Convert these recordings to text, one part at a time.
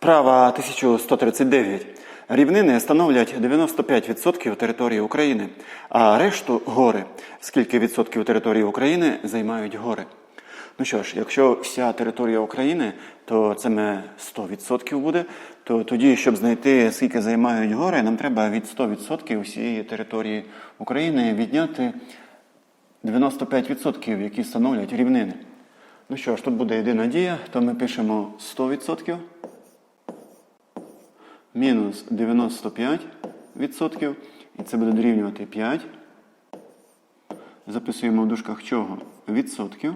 Вправа 1139. Рівнини становлять 95% території України, а решту гори. Скільки відсотків території України займають гори? Ну що ж, якщо вся територія України, то це ми 100% буде. То тоді, щоб знайти, скільки займають гори, нам треба від 100% всієї території України відняти 95%, які становлять рівнини. Ну що ж, тут буде єдина дія, то ми пишемо 100% мінус 95%, і це буде дорівнювати 5. Записуємо в дужках чого? Відсотків.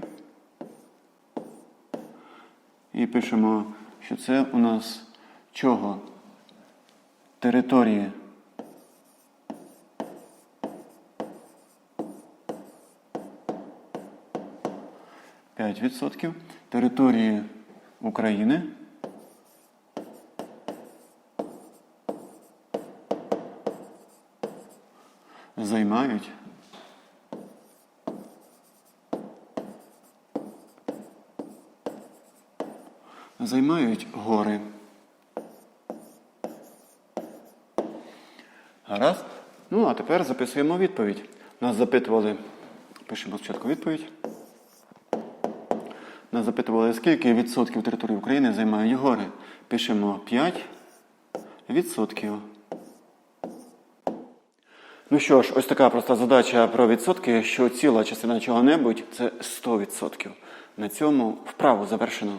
І пишемо, що це у нас чого? Території. П'ять відсотків території України. Займають займають гори. Гаразд. Ну, а тепер записуємо відповідь. Нас запитували, пишемо спочатку відповідь. Нас запитували, скільки відсотків території України займають гори. Пишемо 5 відсотків. Ну що ж, ось така проста задача про відсотки, що ціла частина чого-небудь це 100%. На цьому вправу завершено.